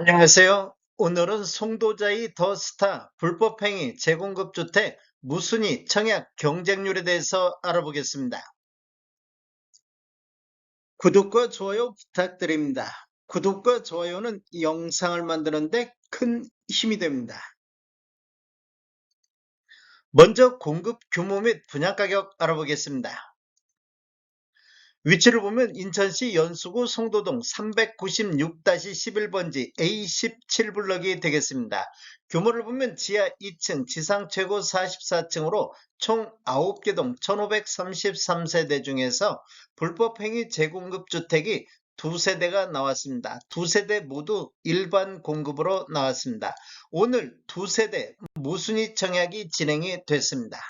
안녕하세요. 오늘은 송도자의 더 스타 불법행위 재공급 주택 무순위 청약 경쟁률에 대해서 알아보겠습니다. 구독과 좋아요 부탁드립니다. 구독과 좋아요는 이 영상을 만드는데 큰 힘이 됩니다. 먼저 공급 규모 및 분양 가격 알아보겠습니다. 위치를 보면 인천시 연수구 송도동 396-11번지 A17블럭이 되겠습니다. 규모를 보면 지하 2층, 지상 최고 44층으로 총 9개 동 1533세대 중에서 불법행위 재공급 주택이 두 세대가 나왔습니다. 두 세대 모두 일반 공급으로 나왔습니다. 오늘 두 세대 무순위 청약이 진행이 됐습니다.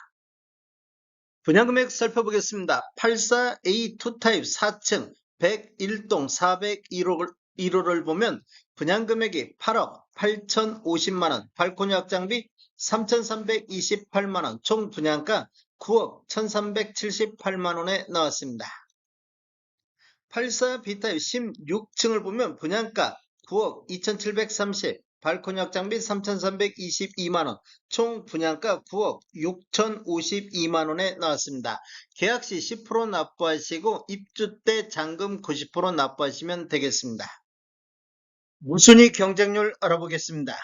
분양금액 살펴보겠습니다. 84A2 타입 4층 101동 401호를 보면 분양금액이 8억 8,050만원, 발코니 확장비 3,328만원, 총 분양가 9억 1,378만원에 나왔습니다. 84B 타입 16층을 보면 분양가 9억 2,730, 발코니 확장 비 3,322만원, 총 분양가 9억 6,052만원에 나왔습니다. 계약 시 10% 납부하시고 입주 때 잔금 90% 납부하시면 되겠습니다. 무순위 경쟁률 알아보겠습니다.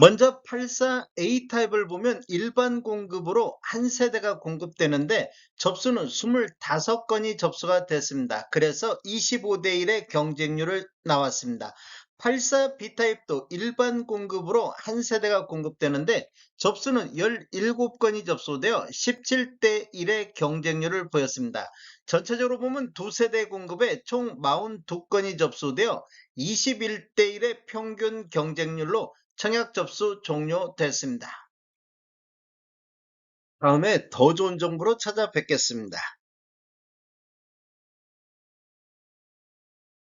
먼저 84A 타입을 보면 일반 공급으로 한 세대가 공급되는데 접수는 25건이 접수가 됐습니다. 그래서 25대 1의 경쟁률을 나왔습니다. 84B 타입도 일반 공급으로 한 세대가 공급되는데 접수는 17건이 접수되어 17대 1의 경쟁률을 보였습니다. 전체적으로 보면 두 세대 공급에 총 42건이 접수되어 21대 1의 평균 경쟁률로 청약 접수 종료됐습니다. 다음에 더 좋은 정보로 찾아뵙겠습니다.